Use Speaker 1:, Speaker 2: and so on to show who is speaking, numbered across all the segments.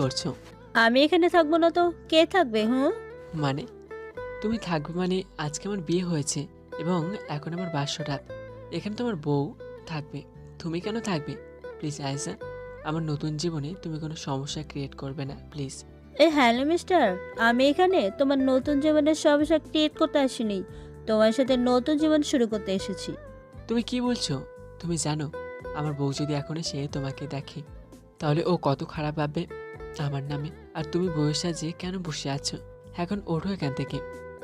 Speaker 1: করছ?
Speaker 2: আমি এখানে থাকব না তো। কে থাকবে হুম?
Speaker 1: মানে? তুমি থাকবে মানে আজকে আমার বিয়ে হয়েছে এবং এখন আমার বাসর রাত। এখানে তোমার বউ থাকবে। তুমি কেন থাকবে? প্লিজ আয়সা আমার নতুন জীবনে তুমি কোনো সমস্যা ক্রিয়েট করবে না প্লিজ।
Speaker 2: এ হ্যালো মিস্টার আমি এখানে তোমার নতুন জীবনের সমস্যা ক্রিয়েট করতে আসিনি। তোমার সাথে নতুন জীবন শুরু করতে এসেছি।
Speaker 1: তুমি কি বলছো? তুমি জানো আমার বউ যদি এখন এসে তোমাকে দেখে তাহলে ও কত খারাপ ভাববে? আমার নামে। আর তুমি বউয়ের সাজে কেন বসে আছো? এখন ওঠো এখান থেকে।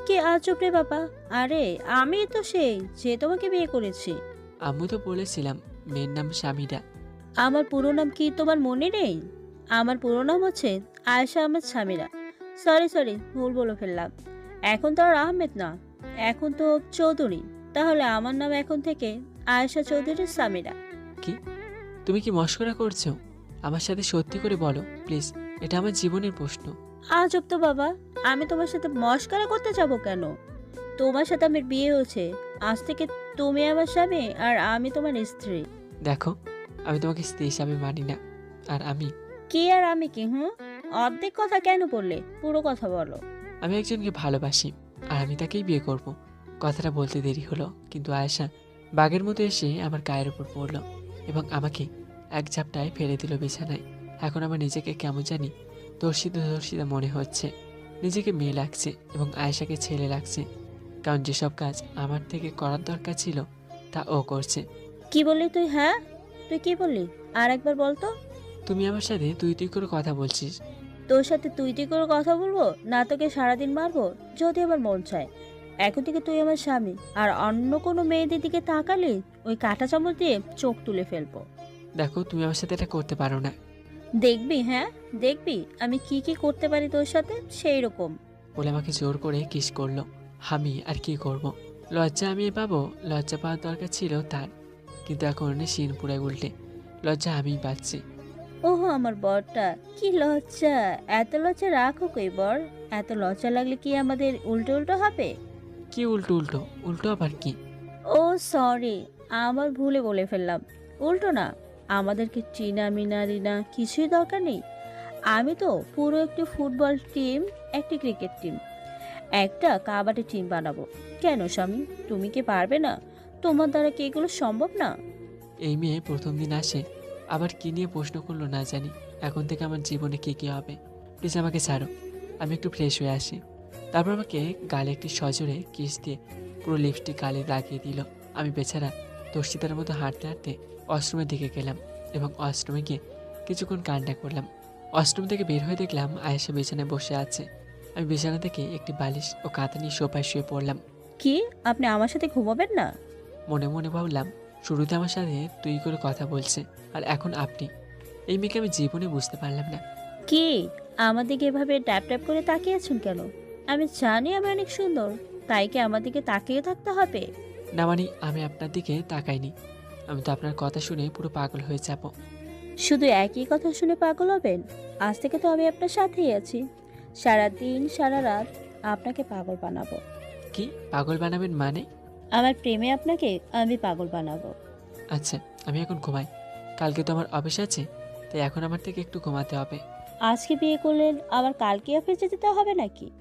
Speaker 2: কি? আজব রে বাবা। আরে আমি তো সেই যে তোমাকে বিয়ে করেছি।
Speaker 1: আমি তো বলেছিলাম মেয়ের নাম স্বামীরা
Speaker 2: আমার পুরো নাম কি তোমার মনে নেই? আমার পুরো নাম হচ্ছে আয়েশা আহমেদ স্বামীরা সরি সরি ভুল বলে ফেললাম। এখন তো আর আহমেদ না এখন তো চৌধুরী। তাহলে আমার নাম এখন থেকে আয়েশা চৌধুরী স্বামীরা কি?
Speaker 1: তুমি কি মস্করা করছ? আমার সাথে সত্যি করে বলো প্লিজ। এটা আমার জীবনের প্রশ্ন।
Speaker 2: আজব তো বাবা। আমি তোমার সাথে মস্কারা করতে যাব কেন? তোমার সাথে আমার বিয়ে হয়েছে। আজ থেকে তুমি আমার স্বামী আর আমি তোমার স্ত্রী।
Speaker 1: দেখো আমি তোমাকে স্ত্রী হিসাবে মানি না। আর আমি
Speaker 2: কি আর আমি কি হুম? অর্ধেক কথা কেন বললে? পুরো কথা বলো।
Speaker 1: আমি একজনকে ভালোবাসি আর আমি তাকেই বিয়ে করব। কথাটা বলতে দেরি হলো কিন্তু আয়েশা বাঘের মতো এসে আমার গায়ের উপর পড়ল এবং আমাকে এক ঝাপটায় ফেলে দিল বিছানায়। এখন আমার নিজেকে কেমন জানি দর্শিত দর্শিত মনে হচ্ছে। নিজেকে মেয়ে লাগছে এবং আয়েশাকে ছেলে লাগছে। কারণ যেসব কাজ আমার থেকে করার দরকার ছিল তা ও করছে।
Speaker 2: কি বললি তুই হ্যাঁ? তুই কি বললি? আর একবার বলতো
Speaker 1: তুমি আমার সাথে তুই তুই করে কথা বলছিস।
Speaker 2: তোর সাথে তুই তুই করে কথা বলব? না তোকে সারাদিন মারবো? যদি আমার মন চায়। এখন থেকে তুই আমার স্বামী। আর অন্য কোনো মেয়েদের দিকে তাকালে ওই কাঁটা চামচ দিয়ে চোখ তুলে ফেলব।
Speaker 1: দেখো তুমি আমার সাথে এটা করতে পারো না।
Speaker 2: দেখবি হ্যাঁ? দেখবি আমি কি কি করতে পারি তোর সাথে? সেই রকম।
Speaker 1: বলে আমাকে জোর করে কিস করল। আমি আর কি করব। লজ্জা আমি পাবো? লজ্জা পাওয়ার দরকার ছিল তার। কিন্তু এখন শিন পুরে উল্টে। লজ্জা আমিই পাচ্ছি।
Speaker 2: ওহো আমার বরটা। কি লজ্জা! এত লজ্জা রাখো কই বর? এত লজ্জা লাগলে কি আমাদের উল্টো উল্টো হবে?
Speaker 1: কি উল্টো উল্টো উল্টো আবার কি?
Speaker 2: ও সরি। আমার ভুলে বলে ফেললাম। উল্টো না। আমাদেরকে চিনা মিনা রিনা কিছুই দরকার নেই। আমি তো পুরো একটি ফুটবল টিম, একটি ক্রিকেট টিম। একটা কাবাডি টিম বানাবো। কেন স্বামী? তুমি কি পারবে না? তোমার দ্বারা কি এগুলো সম্ভব না?
Speaker 1: এই মেয়ে প্রথম দিন আসে, আবার কি নিয়ে প্রশ্ন করল না জানি। এখন থেকে আমার জীবনে কি কি হবে? প্লিজ আমাকে ছাড়ো। আমি একটু ফ্রেশ হয়ে আসি। তারপর আমাকে গালে একটি সজোরে কিস দিয়ে পুরো লিপস্টিক গালে লাগিয়ে দিল। আমি বেচারা দর্শিতার মতো হাঁটতে হাঁটতে অষ্টমের দিকে গেলাম এবং অষ্টমে গিয়ে কিছুক্ষণ কান্না করলাম। অষ্টম থেকে বের হয়ে দেখলাম আয়েশা বিছানায় বসে আছে। আমি বিছানা থেকে একটি বালিশ ও কাঁথা নিয়ে সোফায় শুয়ে পড়লাম।
Speaker 2: কি? আপনি আমার সাথে ঘুমাবেন না?
Speaker 1: মনে মনে ভাবলাম শুরুতে আমার সাথে তুই করে কথা বলছে আর এখন আপনি? এই মেয়েকে আমি জীবনে বুঝতে পারলাম না।
Speaker 2: কি? আমার দিকে এভাবে ট্যাপ ট্যাপ করে তাকিয়ে আছেন কেন? আমি জানি আমি অনেক সুন্দর তাই কি আমার দিকে তাকিয়ে থাকতে হবে?
Speaker 1: না মানে আমি আপনার দিকে তাকাইনি। আমি তো আপনার কথা শুনে পুরো পাগল হয়ে যাব।
Speaker 2: শুধু একই কথা শুনে পাগল হবেন? আজ থেকে তো আমি আপনার সাথেই আছি। সারা দিন সারা রাত আপনাকে পাগল বানাবো।
Speaker 1: কি? পাগল বানাবেন মানে?
Speaker 2: আমার প্রেমে আপনাকে আমি পাগল বানাবো।
Speaker 1: আচ্ছা আমি এখন ঘুমাই। কালকে তো আমার অফিস আছে তাই এখন আমার থেকে একটু ঘুমাতে হবে।
Speaker 2: আজকে বিয়ে করলেন আবার কালকে অফিসে যেতে হবে নাকি?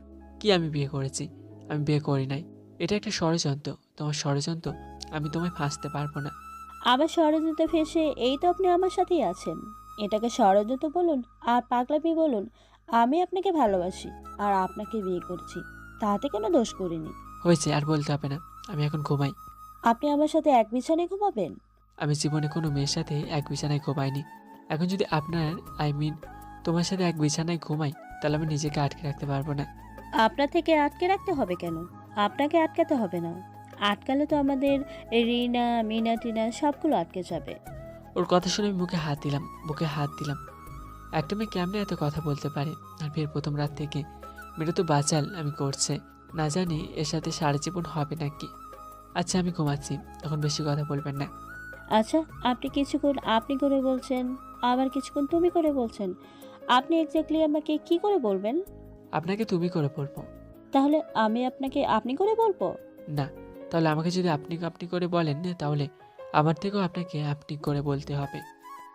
Speaker 1: কি আমি বিয়ে করেছি? আমি বিয়ে করি নাই। এটা একটা ষড়যন্ত্র। তোমার ষড়যন্ত্র আমি তোমায় ফাঁসতে পারব না।
Speaker 2: আবার ষড়যন্ত্র ফেসে এই তো আপনি আমার সাথেই আছেন। এটাকে ষড়যন্ত্র বলুন আর পাগলামি বলুন আমি আপনাকে ভালোবাসি আর আপনাকে বিয়ে করছি। তাতে কেন দোষ করিনি।
Speaker 1: হয়েছে আর বলতে হবে না। আমি এখন ঘুমাই।
Speaker 2: আপনি আমার সাথে এক বিছানায় ঘুমাবেন?
Speaker 1: আমি জীবনে কোনো মেয়ের সাথে এক বিছানায় ঘুমাইনি। এখন যদি আপনার আই মিন তোমার সাথে এক বিছানায় ঘুমাই তাহলে আমি নিজেকে আটকে রাখতে পারব না।
Speaker 2: আপনার থেকে আটকে রাখতে হবে কেন? আপনাকে আটকাতে হবে না। আটকালে তো আমাদের রিনা মিনা টিনা সবগুলো আটকে যাবে।
Speaker 1: ওর কথা শুনে আমি মুখে হাত দিলাম বুকে হাত দিলাম। একটা মেয়ে কেমনে এত কথা বলতে পারে? আর ফের প্রথম রাত থেকে মেয়েটা তো বাঁচাল আমি করছে। না জানি এর সাথে সারা জীবন হবে নাকি। আচ্ছা আমি ঘুমাচ্ছি এখন বেশি কথা বলবেন না।
Speaker 2: আচ্ছা আপনি কিছুক্ষণ আপনি করে বলছেন আবার কিছুক্ষণ তুমি করে বলছেন। আপনি এক্স্যাক্টলি আমাকে কি করে বলবেন?
Speaker 1: আপনাকে তুমি করে বলব।
Speaker 2: তাহলে আমি আপনাকে আপনি করে বলব?
Speaker 1: না। তাহলে আমাকে যদি আপনি আপনি করে বলেন না তাহলে আমার থেকেও আপনাকে আপনি করে বলতে হবে।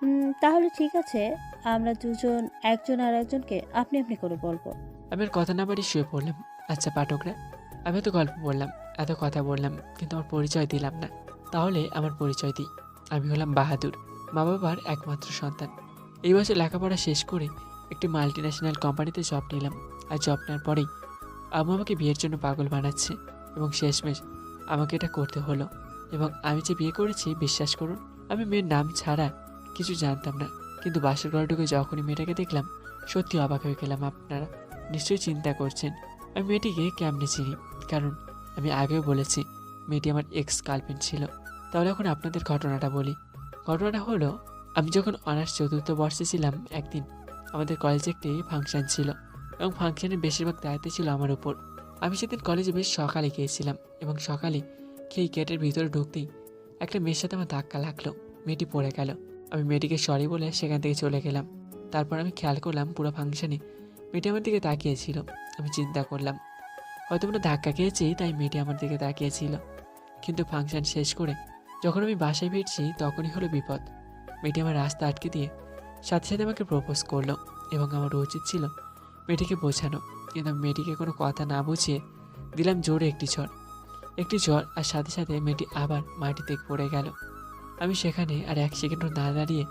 Speaker 2: উম, তাহলে ঠিক আছে আমরা দুজন একজন আর একজনকে আপনি আপনি করে বলব।
Speaker 1: আমি আর কথা না বাড়ি শুয়ে পড়লাম। আচ্ছা পাঠকরা আমি তো গল্প বললাম এত কথা বললাম কিন্তু আমার পরিচয় দিলাম না। তাহলে আমার পরিচয় দিই। আমি হলাম বাহাদুর মা বাবার একমাত্র সন্তান। এই বছর লেখাপড়া শেষ করে একটি মাল্টি ন্যাশনাল কোম্পানিতে জব নিলাম। আর জব নেওয়ার পরেই আম্মু আমাকে বিয়ের জন্য পাগল বানাচ্ছে এবং শেষমেশ আমাকে এটা করতে হলো। এবং আমি যে বিয়ে করেছি, বিশ্বাস করুন, আমি মেয়ের নাম ছাড়া কিছু জানতাম না। কিন্তু বাসের ঘরে ঢুকে যখনই মেয়েটাকে দেখলাম, সত্যি অবাক হয়ে গেলাম, আপনারা নিশ্চয়ই চিন্তা করছেন। আমি মেয়েটিকে কেমনে চিনি? কারণ আমি আগেও বলেছি, মেয়েটি আমার এক্স গার্লফ্রেন্ড ছিল। তাহলে এখন আপনাদের ঘটনাটা বলি। ঘটনাটা হলো, আমি যখন অনার্স চতুর্থ বর্ষে ছিলাম একদিন, আমাদের কলেজে একটি ফাংশন ছিল। এবং ফাংশানের বেশিরভাগ দায়িত্ব ছিল আমার উপর। আমি সেদিন কলেজে বেশ সকালে গিয়েছিলাম এবং সকালে সেই গেটের ভিতরে ঢুকতেই একটা মেয়ের সাথে আমার ধাক্কা লাগল। মেয়েটি পড়ে গেল। আমি মেয়েটিকে সরি বলে সেখান থেকে চলে গেলাম। তারপর আমি খেয়াল করলাম পুরো ফাংশনে মেয়েটি আমার দিকে তাকিয়েছিল। আমি চিন্তা করলাম, হয়তো আমরা ধাক্কা খেয়েছি, তাই মেয়েটি আমার দিকে তাকিয়েছিল। কিন্তু ফাংশন শেষ করে যখন আমি বাসায় ফিরছি তখনই হলো বিপদ। মেয়েটি আমার রাস্তা আটকে দিয়ে সাথে সাথে আমাকে প্রপোজ করল এবং আমার উচিত ছিল মেয়েটিকে বোঝানো। কিন্তু মেয়েটিকে কোনো কথা না বুঝিয়ে দিলাম জোরে একটি ঝড়। একটি ঝড় আর সাথে সাথে মেয়েটি আবার মাটিতে পড়ে গেল। আমি সেখানে আর এক সেকেন্ডও না দাঁড়িয়ে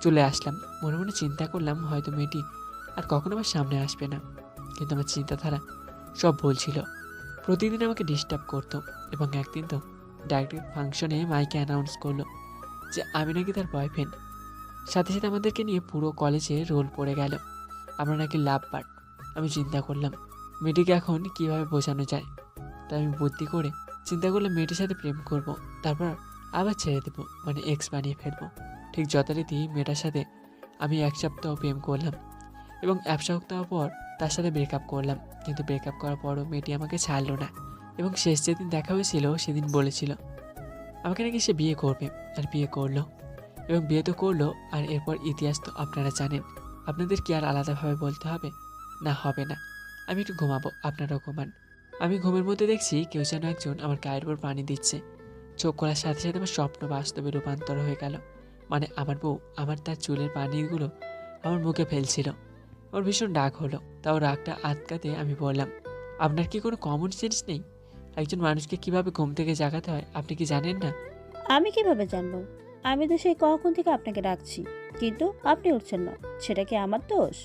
Speaker 1: চলে আসলাম। মনে মনে চিন্তা করলাম হয়তো মেয়েটি আর কখনো আমার সামনে আসবে না। কিন্তু আমার চিন্তাধারা সব বলছিল প্রতিদিন আমাকে ডিস্টার্ব করতো এবং একদিন তো ডাইরেক্ট ফাংশনে মাইকে অ্যানাউন্স করল যে আমি নাকি তার বয়ফ্রেন্ড সাথে সাথে আমাদেরকে নিয়ে পুরো কলেজে রোল পড়ে গেল। আমরা নাকি লাভ পার্ট আমি চিন্তা করলাম, মেয়েটিকে এখন কীভাবে বোঝানো যায়? তাই আমি বুদ্ধি করে চিন্তা করলাম মেয়েটির সাথে প্রেম করব, তারপর আবার ছেড়ে দেবো মানে এক্স বানিয়ে ফেলব। ঠিক যথারীতি মেয়েটার সাথে আমি এক সপ্তাহ প্রেম করলাম এবং এক সপ্তাহ পর তার সাথে ব্রেকআপ করলাম। কিন্তু ব্রেকআপ করার পরও মেয়েটি আমাকে ছাড়লো না এবং শেষ যেদিন দেখা হয়েছিল সেদিন বলেছিল, আমাকে নাকি সে বিয়ে করবে আর বিয়ে করল এবং বিয়ে তো করল আর এরপর ইতিহাস তো আপনারা জানেন। আপনাদের কি আর আলাদাভাবে বলতে হবে? না, হবে না। আমি একটু ঘুমাবো, আপনারাও ঘুমান। আমি ঘুমের মধ্যে দেখছি কেউ যেন একজন আমার গায়ের উপর পানি দিচ্ছে। চোখ করার সাথে সাথে আমার স্বপ্ন বাস্তবে রূপান্তর হয়ে গেল। মানে আমার বউ, আমার তার চুলের পানিগুলো আমার মুখে ফেলছিল। ওর ভীষণ রাগ হলো তাও রাগটা আটকাতে আমি বললাম, আপনার কি কোনো কমন সেন্স নেই? একজন মানুষকে কীভাবে ঘুম থেকে জাগাতে হয়, আপনি কি জানেন না?
Speaker 2: আমি কীভাবে জানব? আমি তো সেই কখন থেকে আপনাকে ডাকছি, কিন্তু আপনি উঠছেন না। সেটা কি আমার দোষ?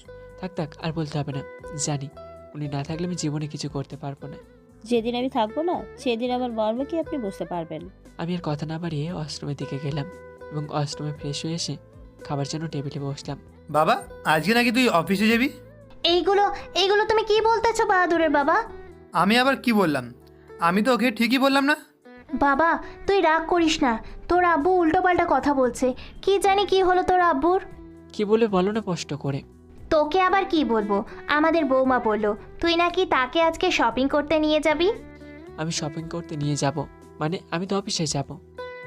Speaker 1: থাক থাক আর বলতে হবে না। জানি উনি না থাকলে আমি জীবনে কিছু করতে পারব না।
Speaker 2: যেদিন আমি থাকব না সেদিন আমার মর্ম কি আপনি বুঝতে পারবেন?
Speaker 1: আমি আর কথা না বাড়িয়ে অষ্টমের দিকে গেলাম এবং অষ্টমে ফ্রেশ হয়ে এসে খাবার জন্য টেবিলে বসলাম।
Speaker 3: বাবা আজকে নাকি তুই অফিসে যাবি?
Speaker 4: এইগুলো এইগুলো তুমি কি বলতেছো বাহাদুরের বাবা?
Speaker 3: আমি আবার কি বললাম? আমি তো ওকে ঠিকই বললাম না।
Speaker 4: বাবা তুই রাগ করিস না। তোর আব্বু উল্টোপাল্টা কথা বলছে। কি জানি কি হলো তোর আব্বুর?
Speaker 1: কি বলে বলো না কষ্ট করে।
Speaker 4: তোকে আবার কি বলব? আমাদের বৌমা বলল তুই নাকি তাকে আজকে শপিং করতে নিয়ে যাবি?
Speaker 1: আমি শপিং করতে নিয়ে যাব। মানে আমি তো অফিসে যাব।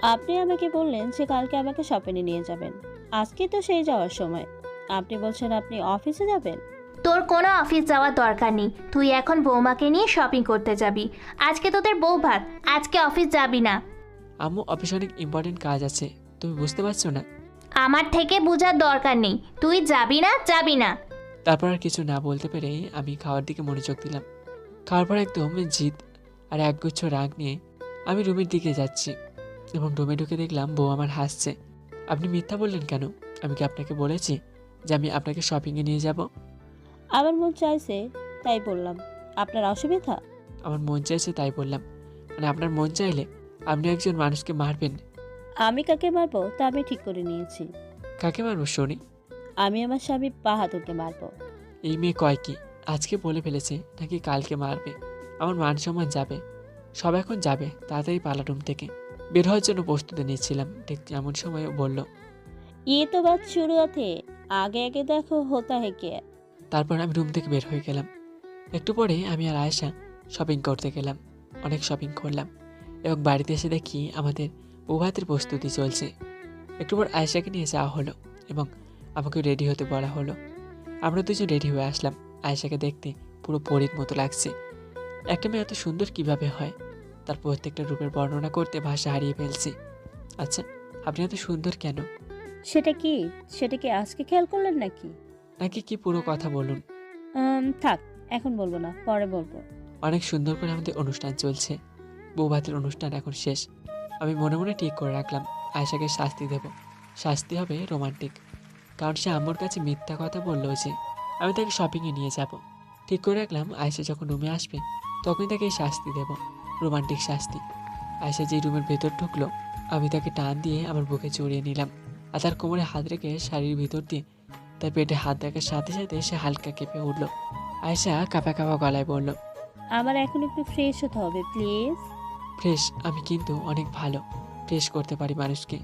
Speaker 2: আপনি আমাকে বললেন যে কালকে আমাকে শপিংয়ে নিয়ে যাবেন। আজকে তো সেই যাওয়ার সময়। আপনি বলছেন আপনি অফিসে যাবেন?
Speaker 4: তোর কোনো অফিস যাওয়ার দরকার নেই। তুই এখন বৌমাকে নিয়ে শপিং করতে যাবি। আজকে তোদের বউ ভাত আজকে অফিস যাবি না।
Speaker 1: আম্মু অফিসে অনেক ইম্পর্টেন্ট কাজ আছে। তুমি বুঝতে পারছ না?
Speaker 4: আমার থেকে বোঝার দরকার নেই। তুই যাবি না যাবি না।
Speaker 1: তারপর আর কিছু না বলতে পেরে আমি খাওয়ার দিকে মনোযোগ দিলাম। খাওয়ার পর একদম জিদ আর একগুচ্ছ রাগ নিয়ে আমি রুমের দিকে যাচ্ছি এবং রুমে ঢুকে দেখলাম বউ আমার হাসছে। আপনি মিথ্যা বললেন কেন? আমি কি আপনাকে বলেছি যে আমি আপনাকে শপিংয়ে নিয়ে যাব?
Speaker 2: আমার মন চাইছে তাই বললাম। আপনার অসুবিধা?
Speaker 1: আমার মন চাইছে তাই বললাম। মানে আপনার মন চাইলে আপনি একজন মানুষকে মারবেন।
Speaker 2: আমি কাকে মারবো তা আমি ঠিক করে নিয়েছি
Speaker 1: কাকে মারবো শুনি
Speaker 2: আমি আমার স্বামী বাহাদুরকে মারবো
Speaker 1: এই মেয়ে কয় কি আজকে বলে ফেলেছে নাকি কালকে মারবে আমার মান সম্মান যাবে সব এখন যাবে তাড়াতাড়ি পালা রুম থেকে বের হওয়ার জন্য প্রস্তুতি নিচ্ছিলাম ঠিক এমন সময় বলল
Speaker 2: ये तो बात शुरुआत है आगे आगे देखो होता है क्या
Speaker 1: তারপর আমি রুম থেকে বের হয়ে গেলাম একটু পরে আমি আর আয়েশা শপিং করতে গেলাম অনেক শপিং করলাম এবং বাড়িতে এসে দেখি আমাদের উভাতের প্রস্তুতি চলছে। একটু পর আয়েশাকে নিয়ে যাওয়া হলো এবং আমাকে রেডি হতে বলা হলো। আমরা দুজন রেডি হয়ে আসলাম। আয়েশাকে দেখতে পুরো পরীর মতো লাগছে। একটা মেয়ে এত সুন্দর কীভাবে হয়? তার প্রত্যেকটা রূপের বর্ণনা করতে ভাষা হারিয়ে ফেলছি। আচ্ছা আপনি এত সুন্দর কেন?
Speaker 2: সেটা কি? সেটা কি আজকে খেয়াল করলেন নাকি?
Speaker 1: নাকি কি পুরো কথা বলুন?
Speaker 2: উম, থাক এখন বলব না পরে বলব।
Speaker 1: অনেক সুন্দর করে আমাদের অনুষ্ঠান চলছে। বৌভাতের অনুষ্ঠান এখন শেষ। আমি মনে মনে ঠিক করে রাখলাম আয়সাকে শাস্তি দেব। শাস্তি হবে রোমান্টিক, কারণ সে আম্মুর কাছে মিথ্যা কথা বলল যে আমি তাকে শপিংয়ে নিয়ে যাব। ঠিক করে রাখলাম আয়সা যখন রুমে আসবে, তখনই তাকে শাস্তি দেব, রোমান্টিক শাস্তি। আয়সা যেই রুমের ভেতর ঢুকলো, আমি তাকে টান দিয়ে আমার বুকে জড়িয়ে নিলাম আর তার কোমরে হাত রেখে শাড়ির ভিতর দিয়ে তার পেটে হাত রাখার সাথে সাথে সে হালকা কেঁপে উঠল। আয়সা কাঁপা কাঁপা গলায় বলল,
Speaker 2: আমার এখন একটু ফ্রেশ হতে হবে প্লিজ
Speaker 1: ফ্রেশ আমি কিন্তু অনেক ভালো ফ্রেশ করতে পারি মানুষকে।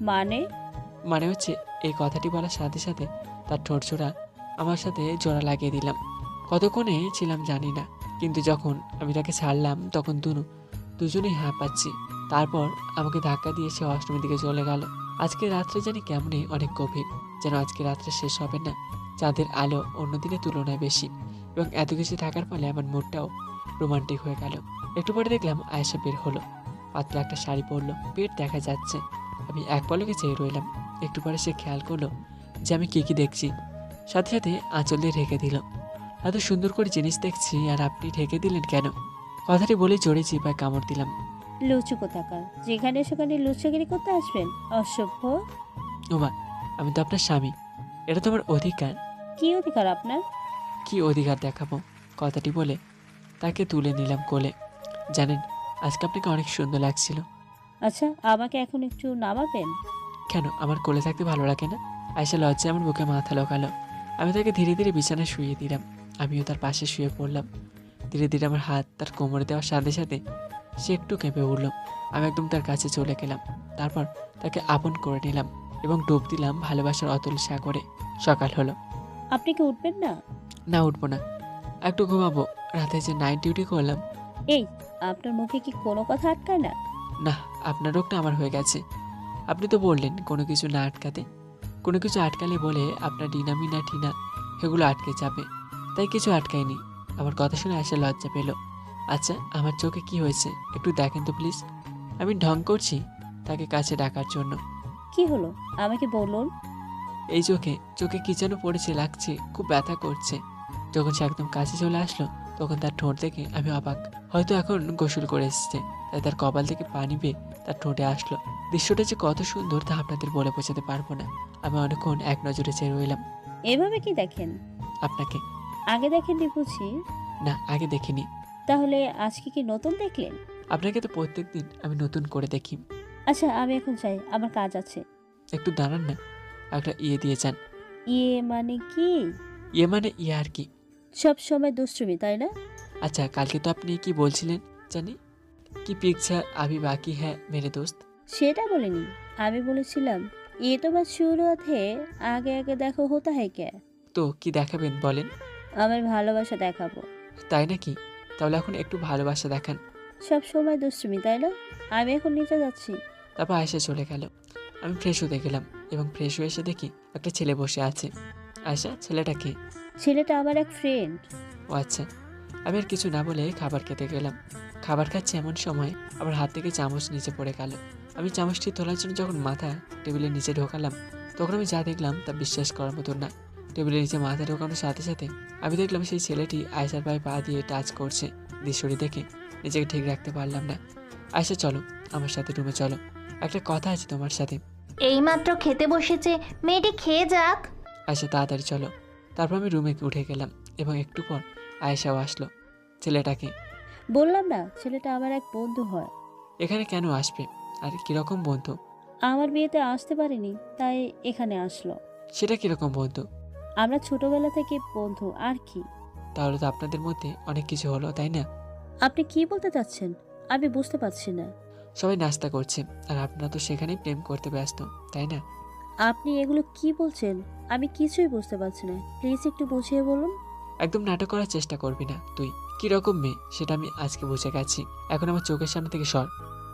Speaker 2: মানে?
Speaker 1: মানে হচ্ছে এই কথাটি বলার সাথে সাথে তার ঠোঁট জোড়া আমার সাথে জোড়া লাগিয়ে দিলাম। কতক্ষণে ছিলাম জানি না কিন্তু যখন আমি তাকে ছাড়লাম তখন দুনু দুজনেই হ্যাঁ পাচ্ছি তারপর আমাকে ধাক্কা দিয়ে সে অষ্টমীর দিকে চলে গেল। আজকে রাত্রে জানি কেমনই অনেক গভীর যেন আজকে রাত্রে শেষ হবে না চাঁদের আলো অন্য দিনের তুলনায় বেশি এবং এত কিছু থাকার ফলে আমার মুডটাও রোমান্টিক হয়ে গেল। একটু পরে দেখলাম আয়েশা বের হলো। পাতলা একটা শাড়ি পরলো। পেট দেখা যাচ্ছে। আমি এক পলকে চেয়ে রইলাম। একটু পরে সে খেয়াল করল যে আমি কী কী দেখছি। সাথে সাথে আঁচল দিয়ে ঢেকে দিল। এত সুন্দর করে জিনিস দেখছি আর আপনি ঢেকে দিলেন কেন? কথাটি বলে জোরে চিপায় কামড় দিলাম।
Speaker 2: লুচু কোথাকার? যেখানে সেখানে লুচাগিরি করতে আসবেন? অসভ্য।
Speaker 1: ওমা আমি তো আপনার স্বামী। এটা তো আমার অধিকার?
Speaker 2: কি অধিকার আপনার?
Speaker 1: কি অধিকার দেখাবো? কথাটি বলে তাকে তুলে নিলাম কোলে। জানেন আজকে আপনাকে অনেক সুন্দর লাগছিল।
Speaker 2: আচ্ছা আমাকে এখন একটু নামাবেন?
Speaker 1: কেন? আমার কোলে থাকতে ভালো লাগে না। আয়সা লজ্জায় আমার বুকে মাথা লোকালো আমি তাকে ধীরে ধীরে বিছানায় শুয়ে দিলাম। আমিও তার পাশে শুয়ে পড়লাম। ধীরে ধীরে আমার হাত তার কোমরে দেওয়ার সাথে সাথে সে একটু কেঁপে উঠল। আমি একদম তার কাছে চলে গেলাম। তারপর তাকে আপন করে নিলাম এবং ডুব দিলাম ভালোবাসার অতল সাগরে। সকাল হলো।
Speaker 2: আপনি কি উঠবেন না?
Speaker 1: না উঠবো না। একটু ঘুমাবো। রাতে যে নাইট ডিউটি করলাম।
Speaker 2: এই আপনার মুখে কি কোনো কথা আটকায় না?
Speaker 1: না আপনার রোগটা আমার হয়ে গেছে। আপনি তো বললেন কোনো কিছু না আটকাতে। কোনো কিছু আটকালে বলে আপনার ডিনামি না ঠিনা সেগুলো আটকে যাবে। তাই কিছু আটকায়নি। আমার কথা শুনে আসে লজ্জা পেল। আচ্ছা আমার চোখে কি হয়েছে? একটু দেখেন তো প্লিজ আমি ঢং করছি তাকে কাছে ডাকার জন্য।
Speaker 2: কি হলো? আমাকে বলুন।
Speaker 1: এই চোখে চোখে কি যেন পড়েছে লাগছে খুব ব্যথা করছে। যখন সে একদম কাছে চলে আসলো তখন তার ঠোঁট দেখে আমি অবাক। হয়তো এখন গোসল করে এসেছে তাই তার কপাল থেকে পানি পেয়ে তার ঠোঁটে আসলো। দৃশ্যটা যে কত সুন্দর তা আপনাদের বলে বোঝাতে পারব না। আমি অনেকক্ষণ এক নজরে চেয়ে রইলাম।
Speaker 2: এভাবে কি দেখেন?
Speaker 1: আপনাকে।
Speaker 2: আগে দেখেননি বুঝি?
Speaker 1: না আগে দেখিনি।
Speaker 2: তাহলে আজকে কি নতুন দেখলেন?
Speaker 1: আপনাকে তো প্রত্যেক দিন আমি নতুন করে দেখি।
Speaker 2: আচ্ছা আমি এখন চাই আমার কাজ আছে।
Speaker 1: একটু দাঁড়ান না একটা ইয়ে দিয়ে যান।
Speaker 2: ইয়ে মানে কি?
Speaker 1: ইয়ে মানে ইয়ে আর কি।
Speaker 2: সব সময় দুষ্টুমি তাই না?
Speaker 1: আচ্ছা কালকে তো আপনি কি বলছিলেন জানি? কি পিকচার আমি বাকি হ্যাঁ মেরে দোস্ত?
Speaker 2: সেটা বলিনি। আমি বলেছিলাম এ তো বা শুরু হতে আগে আগে দেখো হতা হয় কে?
Speaker 1: তো কি দেখাবেন বলেন?
Speaker 2: আমার ভালোবাসা দেখাবো।
Speaker 1: তাই নাকি? তাহলে এখন একটু ভালোবাসা দেখান।
Speaker 2: সব সময় দুষ্টুমি তাই না? আমি এখন নিচে যাচ্ছি।
Speaker 1: তারপর আয়সা চলে গেল। আমি ফ্রেশ হতে গেলাম এবং ফ্রেশ হয়ে এসে দেখি একটা ছেলে বসে আছে। আয়সা ছেলেটা কে?
Speaker 2: ছেলেটা আমার এক ফ্রেন্ড
Speaker 1: ও আচ্ছা আমি আর কিছু না বলে খাবার খেতে গেলাম। খাবার খাচ্ছি এমন সময় আমার হাত থেকে চামচ নিচে পড়ে গেল। আমি চামচটি তোলার জন্য যখন মাথা টেবিলের নিচে ঢোকালাম তখন আমি যা দেখলাম তা বিশ্বাস করার মতো না। টেবিলের নিচে মাথা ঢোকানোর সাথে সাথে আমি দেখলাম সেই ছেলেটি আয়সার পায়ে পা দিয়ে টাচ করছে। দৃশ্যটি দেখে নিজেকে ঠিক রাখতে পারলাম না। আয়সা চলো আমার সাথে রুমে চলো। একটা কথা আছে তোমার সাথে।
Speaker 4: এইমাত্র খেতে বসেছে মেয়েটি খেয়ে যাক।
Speaker 1: আয়সা তাড়াতাড়ি চলো। তারপর আমি রুমে উঠে গেলাম এবং একটু পর আয়েশাও আসলো ছেলেটাকে।
Speaker 2: বললাম না ছেলেটা আমার এক বন্ধু হয়।
Speaker 1: এখানে কেন আসবে? আর কীরকম বন্ধু?
Speaker 2: আমার বিয়েতে আসতে পারিনি তাই এখানে আসলো।
Speaker 1: সেটা কীরকম বন্ধু?
Speaker 2: আমরা ছোটবেলা থেকে বন্ধু আর কি?
Speaker 1: তাহলে তো আপনাদের মধ্যে অনেক কিছু হলো তাই না?
Speaker 2: আপনি কি বলতে চাচ্ছেন? আমি বুঝতে পারছি না।
Speaker 1: সবাই নাস্তা করছে আর আপনারা তো সেখানেই প্রেম করতে ব্যস্ত তাই না?
Speaker 2: আপনি এগুলো কি বলছেন? আমি কিছুই বুঝতে পারছি না। প্লিজ একটু বুঝিয়ে বলুন।
Speaker 1: একদম নাটক করার চেষ্টা করবি না তুই। কীরকম মেয়ে? সেটা আমি আজকে বুঝে গেছি। এখন আমার চোখের সামনে থেকে সর।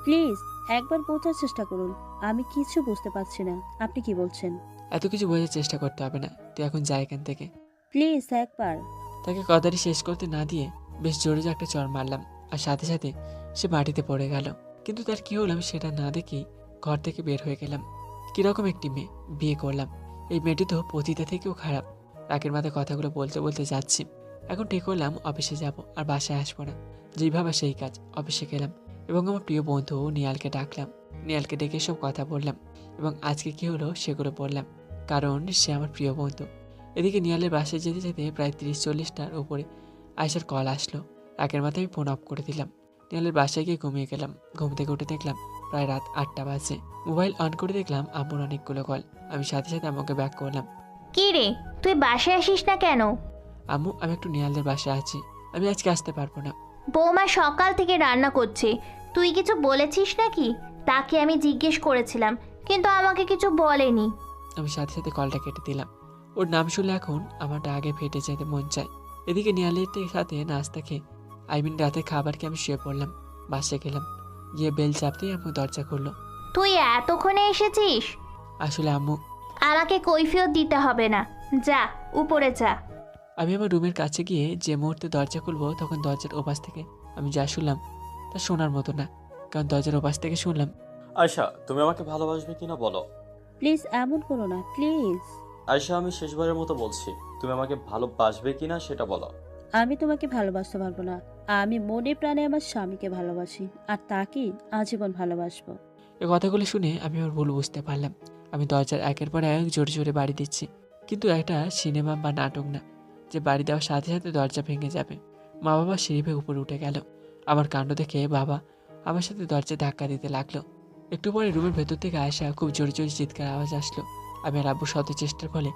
Speaker 2: প্লিজ একবার বোঝার চেষ্টা করুন। আমি কিছু বুঝতে পারছি না। আপনি কি বলছেন?
Speaker 1: এত কিছু বোঝার চেষ্টা করতে হবে না। তুই এখন যা এখান থেকে।
Speaker 2: প্লিজ একবার।
Speaker 1: তাকে কদারি শেষ করতে না দিয়ে বেশ জোরে একটা চর মারলাম। আর সাথে সাথে সে মাটিতে পড়ে গেল। কিন্তু তার কি হলো আমি সেটা না দেখেই ঘর থেকে বের হয়ে গেলাম। কীরকম একটি মেয়ে? বিয়ে করলাম। এই মেয়েটি তো পতিতা থেকেও খারাপ। রাগের মাথায় কথাগুলো বলতে বলতে যাচ্ছি। এখন ঠিক করলাম অফিসে যাব, আর বাসায় আসব না। যেভাবে সেই কাজ, অফিসে গেলাম। এবং আমার প্রিয় বন্ধু নিয়ালকে ডাকলাম। নিয়ালকে ডেকে সব কথা বললাম। এবং আজকে কি হলো সেগুলো বললাম। কারণ সে আমার প্রিয় বন্ধু। এদিকে নিয়ালের বাসায় যেতে যেতে প্রায় তিরিশ চল্লিশটার উপরে আয়সার কল আসলো। রাগের মাথায় আমি ফোন অফ করে দিলাম। নিয়ালের বাসায় গিয়ে ঘুমিয়ে গেলাম। ঘুম থেকে উঠে দেখলাম প্রায় রাত আটটা বাজে মোবাইল অন করে দেখলাম আম্মুর অনেকগুলো কল। আমি সাথে সাথে আমাকে ব্যাক করলাম।
Speaker 4: কি রে? তুই বাসায় আসিস না কেন?
Speaker 1: আম্মু আমি একটু নিয়ালদের বাসায় আছি। আমি আজকে আসতে পারব না।
Speaker 4: বৌমা সকাল থেকে রান্না করছে। তুই কিছু বলেছিস নাকি? তাকে আমি জিজ্ঞেস করেছিলাম কিন্তু আমাকে কিছু বলেনি।
Speaker 1: আমি সাথে সাথে কলটা কেটে দিলাম। ওর নাম শুনলে এখন আমারটা আগে ফেটে যেতে মন চায়। এদিকে নিয়ালের সাথে নাস্তা খেয়ে আই মিন রাতে খাবার খেয়ে আমি শুয়ে পড়লাম। বাসে গেলাম। গিয়ে বেল চাপতেই আম্মু দরজা খুললো।
Speaker 4: তুই এতক্ষণে এসেছিস?
Speaker 1: আসলে আম্মু।
Speaker 4: আমাকে কৈফিয়ত দিতে হবে না। যা উপরে যা।
Speaker 1: আমি আমার রুমের কাছে গিয়ে যে মুহূর্তে দরজা খুলবো তখন দরজার ওপাশ থেকে আমি যা শুনলাম তা শোনার মতো না কারণ দরজার ওপাশ থেকে শুনলাম।
Speaker 5: আয়শা তুমি আমাকে ভালোবাসবে কিনা বলো।
Speaker 2: প্লিজ এমন করো না প্লিজ।
Speaker 5: আয়শা আমি শেষবারের মতো বলছি তুমি আমাকে ভালোবাসবে কিনা সেটা বলো।
Speaker 2: আমি তোমাকে ভালোবাসতে পারব না। আমি মনে প্রাণে আমার স্বামীকে ভালোবাসি, আর তাকে আজীবন ভালোবাসবো।
Speaker 1: এই কথাগুলো শুনে আমি আমার ভুল বুঝতে পারলাম। আমি দরজার একের পর এক জোরে জোরে বাড়ি দিচ্ছি। কিন্তু একটা সিনেমা বা নাটক না, যে বাড়ি দেওয়ার সাথে সাথে দরজা ভেঙে যাবে। মা বাবা সিঁড়ি ভেঙে উপরে উঠে গেল। আমার কাণ্ড দেখে বাবা আমার সাথে দরজা ধাক্কা দিতে লাগল। একটু পরে রুমের ভেতর থেকে আসা খুব জোরে জোরে চিৎকার আওয়াজ আসলো। আমি আর আব্বু শত চেষ্টার ফলে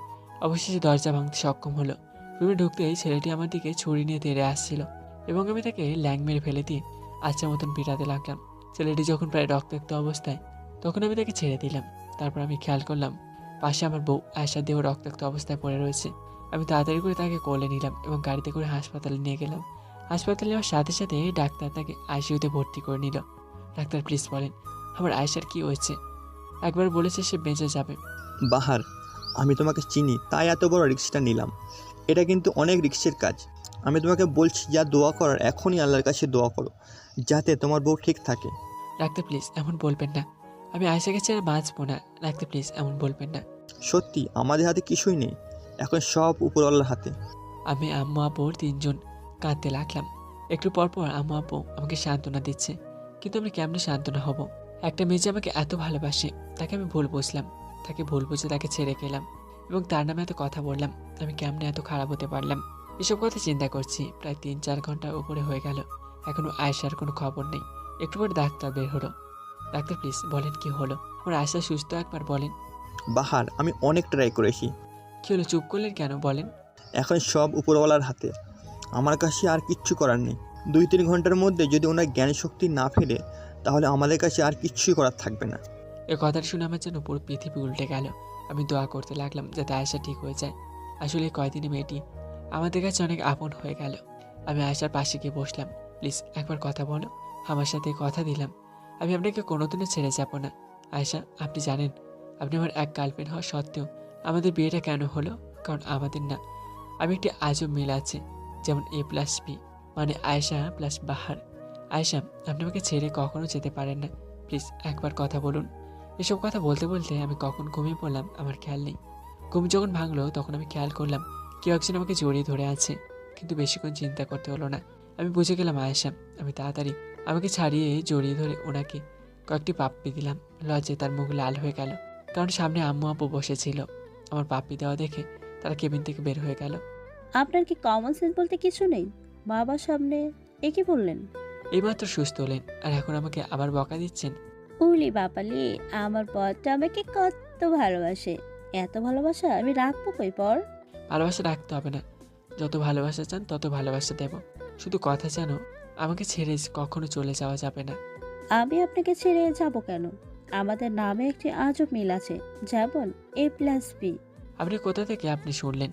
Speaker 1: অবশেষে দরজা ভাঙতে সক্ষম হলো। রুমে ঢুকতেই ছেলেটি আমার দিকে ছুরি নিয়ে তেড়ে আসছিল এবং আমি তাকে ল্যাং মেরে ফেলে দিয়ে আচ্ছা মতন পিটাতে লাগলাম। ছেলেটি যখন প্রায় রক্তাক্ত অবস্থায়, তখন আমি তাকে ছেড়ে দিলাম। তারপর আমি খেয়াল করলাম, পাশে আমার বউ আয়সার দেহ রক্তাক্ত অবস্থায় পড়ে রয়েছে। আমি তাড়াতাড়ি করে তাকে কোলে নিলাম এবং গাড়িতে করে হাসপাতালে নিয়ে গেলাম। হাসপাতালে নেওয়ার সাথে সাথে ডাক্তার তাকে আইসিইউতে ভর্তি করে নিল। ডাক্তার, প্লিজ বলেন, আমার আয়সার কি হয়েছে? একবার বলেছে সে বেঁচে যাবে।
Speaker 6: বাহার, আমি তোমাকে চিনি, তাই এত বড় রিক্সটা নিলাম। এটা কিন্তু অনেক রিক্সের কাজ। আমি তোমাকে বলছি যা দোয়া করার এখনই আল্লাহর কাছে দোয়া করো যাতে তোমার বউ ঠিক থাকে।
Speaker 1: রাখতে প্লিজ এমন বলবেন না। আমি আয়সাকে ছেড়ে বাঁচবো না। রাখতে প্লিজ এমন বলবেন না।
Speaker 6: সত্যি আমাদের হাতে কিছুই নেই। এখন সব উপরওয়ালার হাতে।
Speaker 1: আমি আম্মু আব্বুর তিনজন কাঁদতে লাগলাম। একটু পর পর আম্মু আব্বু আমাকে সান্ত্বনা দিচ্ছে। কিন্তু আমি কেমনে সান্ত্বনা হব? একটা মেয়ে যে আমাকে এত ভালোবাসে তাকে আমি ভুল বুঝলাম। তাকে ভুল বুঝে তাকে ছেড়ে গেলাম। এবং তার নামে এত কথা বললাম আমি কেমনে এত খারাপ হতে পারলাম? এসব কথা চিন্তা করছি প্রায় তিন চার ঘণ্টা উপরে হয়ে গেল। এখনও আয়সার কোনো খবর নেই। একটু পরে ডাক্তার বের হলো। ডাক্তার প্লিজ বলেন কি হলো? আমার আয়সা সুস্থ একবার বলেন।
Speaker 6: বাহার আমি অনেক ট্রাই করেছি।
Speaker 1: কি হলো চুপ করলেন কেন? বলেন।
Speaker 6: এখন সব উপরওয়ালার হাতে। আমার কাছে আর কিচ্ছু করার নেই। দুই তিন ঘণ্টার মধ্যে যদি ওনার জ্ঞান শক্তি না ফেরে তাহলে আমাদের কাছে আর কিচ্ছুই করার থাকবে না।
Speaker 1: এ কথাটা শুনে আমার যেন পুরো পৃথিবী উল্টে গেল। আমি দোয়া করতে লাগলাম যাতে আয়সা ঠিক হয়ে যায়। আসলে কয়দিনে মেয়েটি? আমাদের কাছে অনেক আপন হয়ে গেল। আমি আয়সার পাশে গিয়ে বসলাম। প্লিজ একবার কথা বলো। আমার সাথে কথা দিলাম। আমি আপনাকে কোনোদিনও ছেড়ে যাব না। আয়সা আপনি জানেন, আপনি আমার এক গার্লফ্রেন্ড হওয়া সত্ত্বেও আমাদের বিয়েটা কেন হলো? কারণ আমাদের না। আমি একটি আজব মিল আছে, যেমন এ প্লাস বি মানে আয়সা প্লাস বাহার। আয়সা আপনি আমাকে ছেড়ে কখনো যেতে পারেন না। প্লিজ একবার কথা বলুন। এসব কথা বলতে বলতে আমি কখন ঘুমিয়ে পড়লাম আমার খেয়াল নেই। ঘুম যখন ভাঙলো তখন আমি খেয়াল করলাম কেউ একজন আমাকে জড়িয়ে ধরে আছে কিন্তু বেশিক্ষণ চিন্তা করতে হলো না। আমি বুঝে গেলাম আয়েশা আমি তাড়াতাড়ি আমাকে ছাড়িয়ে জড়িয়ে ধরে ওনাকে কয়েকটি পাপ্পি দিলাম। লজ্জায় তার মুখ লাল হয়ে গেল কারণ সামনে আম্মু আপু বসেছিল। আমার পাপ্পি দেওয়া দেখে তারা কেবিন থেকে বের হয়ে গেল।
Speaker 2: আপনার কি কমন সেন্স বলতে কিছু নেই? বাবার সামনে এ কি বললেন?
Speaker 1: এইমাত্র সুস্থ হলেন আর এখন আমাকে আবার বকা দিচ্ছেন?
Speaker 2: উলি বাপালি আমার পথটা আমাকে কত ভালোবাসে। এত ভালোবাসা আমি রাখব কই পর
Speaker 1: ভালোবাসা রাখতে হবে না। যত ভালোবাসা চান তত ভালোবাসা দেব। শুধু কথা জানো আমাকে ছেড়ে কখনো চলে যাওয়া যাবে না।
Speaker 2: আমি আপনাকে ছেড়ে যাব কেন? আমাদের নামে একটি আজব মিল আছে। যেমন এ প্লাস বি।
Speaker 1: আপনি কোথা থেকে আপনি শুনলেন?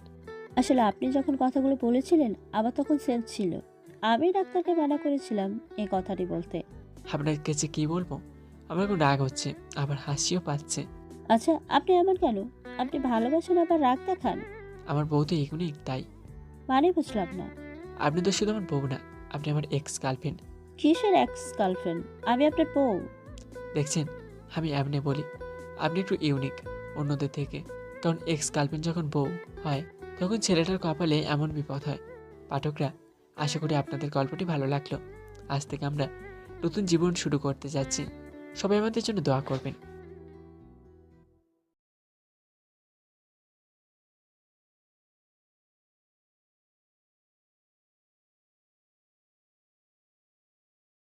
Speaker 2: আসলে আপনি যখন কথাগুলো বলেছিলেন আমার তখন সেন্স ছিল। আমি ডাক্তারকে মানা করেছিলাম এই কথাটি বলতে।
Speaker 1: আপনার কাছে কি বলব? আমার কোনো রাগ হচ্ছে আবার হাসিও পাচ্ছে।
Speaker 2: আচ্ছা আপনি এমন কেন? আপনি ভালোবাসেন আবার রাগ দেখান।
Speaker 1: আমার বউ তো ইউনিক তাই।
Speaker 2: মানে বুঝলাম না।
Speaker 1: আপনি তো শুধু আমার বউ না আপনি আমার এক্স গার্লফ্রেন্ড
Speaker 2: কিসের এক্স গার্লফ্রেন্ড আমি আপনার বউ।
Speaker 1: দেখছেন আমি এমনি বলি আপনি একটু ইউনিক অন্যদের থেকে। কারণ এক্স গার্লফ্রেন্ড যখন বউ হয় তখন ছেলেটার কপালে এমন বিপদ হয়। পাঠকরা আশা করি আপনাদের গল্পটি ভালো লাগল। আজ থেকে আমরা নতুন জীবন শুরু করতে যাচ্ছি। সবাই আমাদের জন্য দোয়া করবেন।